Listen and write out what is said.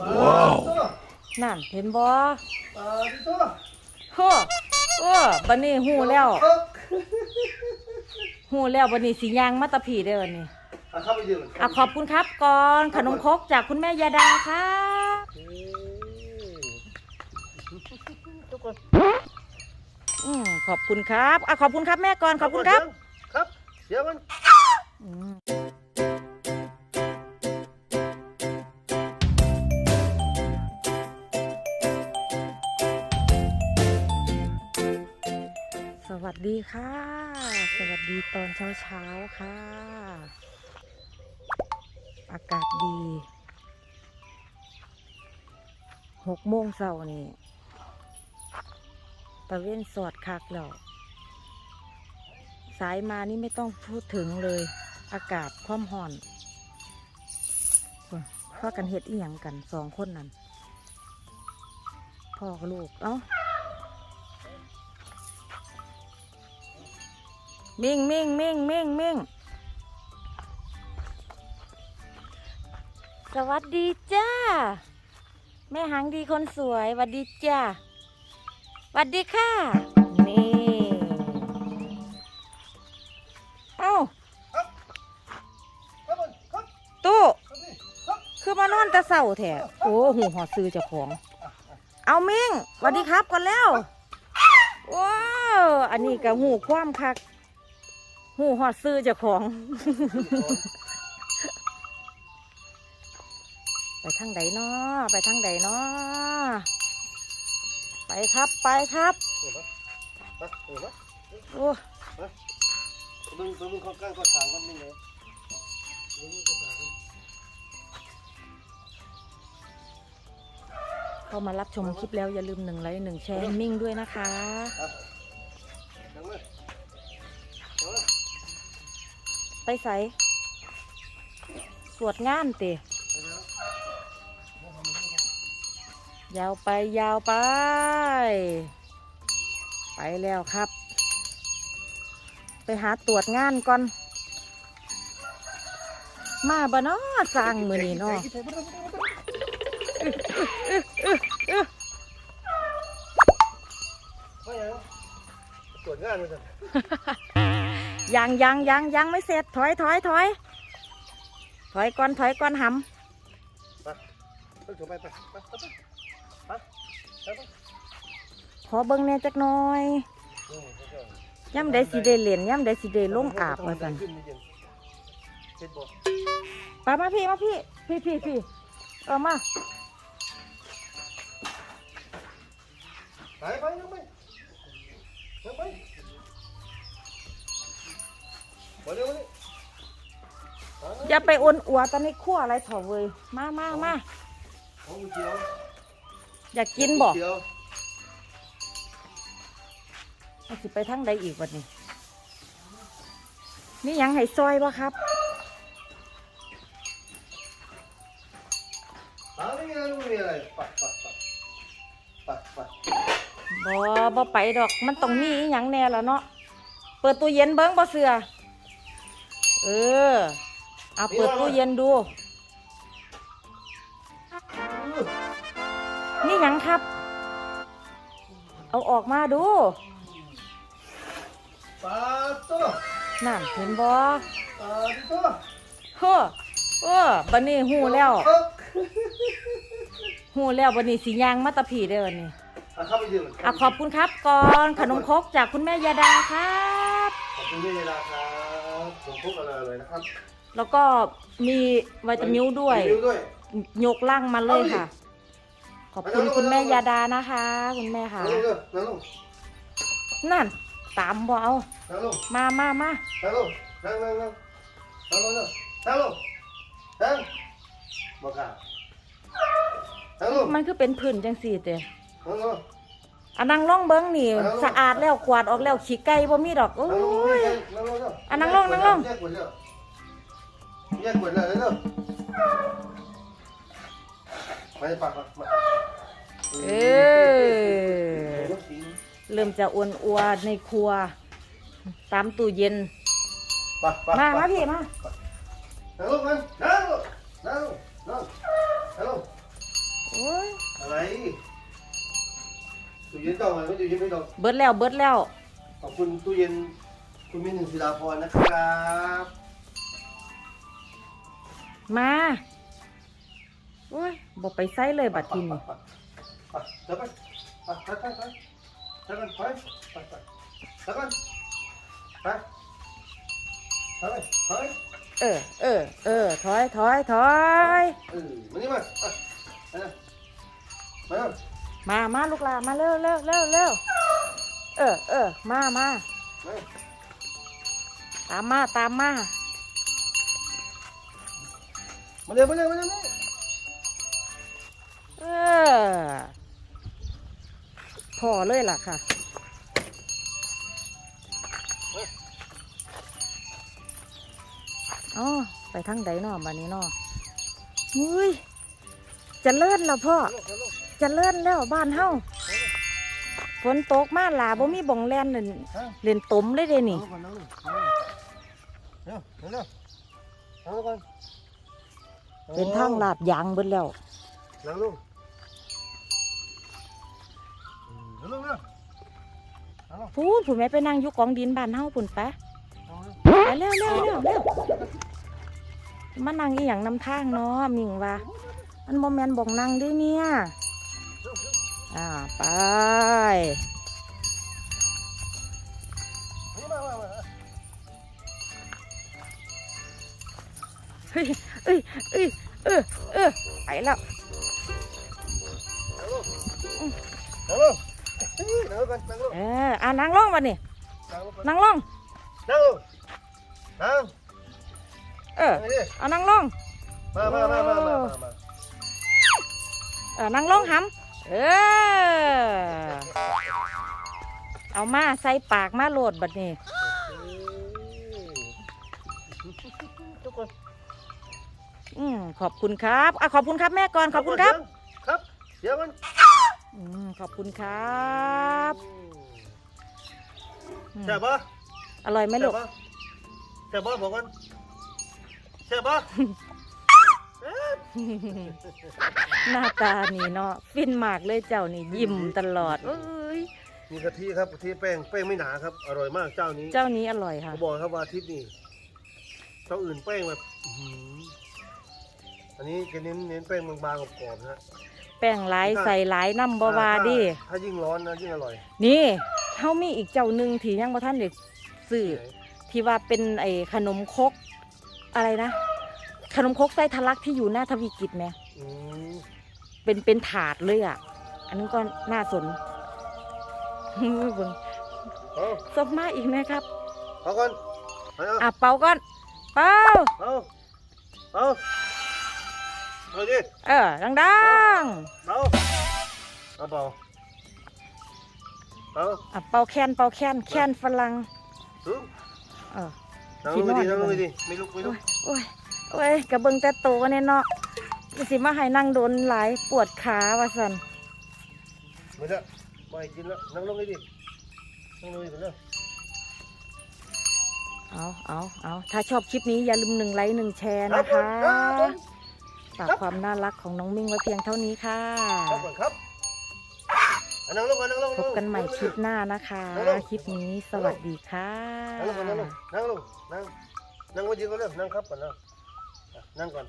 ว้าวนั่นเห็นบ่ปาดิโต้เฮ้อเออบัดนี้หูแล้วเอ๊ะหูแล้วบัดนี้สิย่างมาตะผีได้อบัดนี้อะเข้าไปยืนอะขอบคุณครับก่อนขนมครกจากคุณแม่ยาดาครับทุกคนอืมขอบคุณครับอะขอบคุณครับแม่ก่อนขอบคุณครับ ครับเดี๋ยวมัน สวัสดีค่ะ สวัสดีตอนเช้าเช้าค่ะ อากาศดีหกโมงเช้านี่ตะเวนสอดคักแล้วสายมานี่ไม่ต้องพูดถึงเลย อากาศความห่อนพ่ากันเฮ็ดอีหยังกันสองคนนั่นพ่อกับลูก เอ้า มิ่งมิ่งมิ่งมิ่งมิ่งสวัสดีจ้า แม่หางดีคนสวยสวัสดีจ้าสวัสดีค่ะ นี่ เอ้าตู้คือมานอนแต่เศร้าแท้โอ้หูหอซื้อเจ้าของ เอามิ่งสวัสดีครับก่อนแล้วว้าว อันนี้ก็หูความคัก หูหอดซื้อเจ้าของ ไปทางใดเนาะไปทางใดเนาะไปครับไปครับเห็นไหมไปเห็นไหมโอ้มึงมึงมึงเขาใกล้ก็ถามกันนี่เลยมึงก็ถามกันเข้ามารับชมคลิปแล้วอย่าลืมหนึ่งไลค์หนึ่งแชร์มิ่งด้วยนะคะ ไปใส่สวดงานเตะยาวไปยาวไป ไปแล้วครับ ไปหาตรวจงานก่อน มาบ่เนาะสร้างมือนี้เนาะตรวจงานเลยจ้ะ ยังยังยังยังไม่เสร็จถอยถอยถอยถอยก่อนถอยก่อนหำขอเบิ้งแน่จักน้อยย่ำได้สีเดเหรียญย่ำได้สีเดลงอาบมาสันปมาพี่มาพี่พี่พี่พี่เออมาไปไปยังไปยังไป อย่าไปอ้วนอัวตอนนี้ขั้วอะไรเถอะเว้ยมามามาอยากกินบอาสิไปทางใดอีกวันนี้นี่ยังให้ซอยบ่ครับไม่มีอะไรไม่มีอะไรไปไปไปไปไปบ่บ่ไปดอกมันต้องมีอหยังแน่ละเนาะเปิดตู้เย็นเบิ้งบ่เสือ เออ เอาเปิดตู้เย็นดู นี่หยังครับ เอาออกมาดูปาตัวนั่นเห็นบ่ปาดิตัวเฮ้อเออบัดนี้หูแล้วเอ๊ะหูแล้วบัดนี้สิย่างมาตะผีได้อบัดนี้อะเข้าไปยืนอะขอบคุณครับก่อนขนมครกจากคุณแม่ยาดาครับ ขอบคุณพี่เวลาครับ ผมพูดอะไรเลยนะครับแล้วก็มีวิตามิวด้วย มีนิ้วด้วย ยกล่างมาเลยค่ะ ขอบคุณคุณแม่ยาดานะคะ คุณแม่ค่ะ นั่งลงนั่งลงนั่น ตามบ่เอา นั่งลงมามามานั่งลงนั่งนั่งนั่งนั่งลงนั่งลงนั่งบอกอะนั่งลงมันคือเป็นผื่นจังสี่เต้นั่งลง อันนั่งล่องเบิ้งนี่เอานั่งลงสะอาดแล้วกวาดออกแล้วขี้ไก่บ่มีดอกโอ้นั่งลงยนั่งลงอะนั่งลงนั่งลง แยกขวดแล้วแยกขวดแล้วเร็วไปปากมาเออเริ่มจะอ้วนอัวในครัว ตามตู้เย็นไปไปมามาพี่มานั่งลงกันนั่งลงนั่งลงนั่งนั่งลง นต่อมาไม่อยู่ยิ้มไม่ตกเบิดแล้วเบิดแล้ว ขอบคุณตู้เย็นคุณมินหนึ่งศิลาพรนะครับ มาโอ้ยบอกไปไซเลยบัดทีนี้ไปเดี๋ยวไปไปไปไปไปเดี๋ยวกันไปไปไปเดี๋ยวกันไปไปไปเออเออเออถอยถอยถอยเออมานี่มาไปไปนะมา มามาลูกหลานมาเร็วเร็วเร็วเร็วเออเออมามามาตามมาตามมามาเร็วมาเร็วมาเร็วเออพอเลยล่ะค่ะอ๋อไปทางใดเนาะบันนี้เนาะอุ้ยเจะเลื่อนแล้วพ่อเจะเลื่อนแล้วบ้านเฮาฝนตกมาหลาบ่มีบ่องแลนเล่นเล่นตมเลยเด้นี่นั่งก่อนนั่งเร็วเร็วเร็วนั่งก่อนเป็นทางลาดยางเบิดแล้วนั่งลงนั่งลงเร็วนั่งลงพูดผู้แม่ไปนั่งอยู่กองดินบ้านเฮาพุ่นไปนั่งลงไปเร็วเร็วเร็วเร็วมานั่งอีหยังนำทางเนาะมิงว่ามันบ่แม่นบอกนั่งเด้เนี่ย อ่าไปมามามาเฮ้ยเอ้ยเอ้ยเออเออไปแล้วนั่งลงเอออ่านั่งลงวันนี้นั่งลงนั่งลงนั่งลงนั่งเออนั่งดิเอานั่งลงมามามามามามาเออนั่งลงห้ำ เออ เอามาใส่ปากมาโหลดบัดนี้ ทุกคนอืมขอบคุณครับอะขอบคุณครับแม่ก่อนขอบคุณครับครับ เดี๋ยวมันอืมขอบคุณครับอืมแซ่บปะอร่อยไหมลูกแซ่บปะบอกกันแซ่บปะ หน้าตานี่เนาะฟินมากเลยเจ้านี่ยิ้มตลอดเอ้ยมีกะทิครับกะทิแป้งแป้งไม่หนาครับ อร่อยมากเจ้านี้เจ้านี้อร่อยค่ะเขาบอกครับว่าอาทิตย์นี้เจ้าอื่นแป้งแบบอื้อหืออันนี้จะเน้นเน้นแป้งบางๆกรอบๆนะฮะแป้งหลายใส่หลายน้ำบาวาดิถ้ถ้ายิ่งร้อนนะยิ่งอร่อยนี่เฮามีอีกเจ้าหนึ่งที่ยังบ่ท่านเด็กซื้อไหนที่ว่าเป็นไอ้ขนมครกอะไรนะ ขนมครกไส้ทะลักที่อยู่หน้าทวีกิจไหมอืมเป็นเป็นถาดเลยอะ อันนั้นก็น่าสนเบิ่งเอาซบมาอีกไหมครับ เอาก่อนเอาอะเป่าก่อนเป่าเอาเอาเอาดิเออดังเอาเอาเปล่าเอาๆอะเป่าแคนเป่าแคนแคนฝรั่ง ถึงเออนั่งลงไปดินั่งลงไปดิไม่ลุกไม่ลุโอ้กยโอ้ย โอ้ยกระเบิงแต่โตเนี่ยเนาะจะสิมาให้นั่งโดนหลายปวดขาว่าสันไม่ได้ไม่ให้กินแล้วนั่งลงไปดินั่งลงไปดิเร็วเอาเอาเอาถ้าชอบคลิปนี้อย่าลืมหนึ่งไลค์หนึ่งแชร์นะครัคะบผมครับผมฝากความน่ารักของน้องมิ่งไว้เพียงเท่านี้ค่ะครับก่อนครับอะนั่งลงก่อนนั่งลงพบกันใหม่คลิปหน้านะคะ คลิปนี้สวัสดีค่ะ นั่งลงก่อนนั่งลงนั่งลงนั่งนั่งไว้ดีก็เร็วนั่งครับก่อนนะ อะนั่งก่อน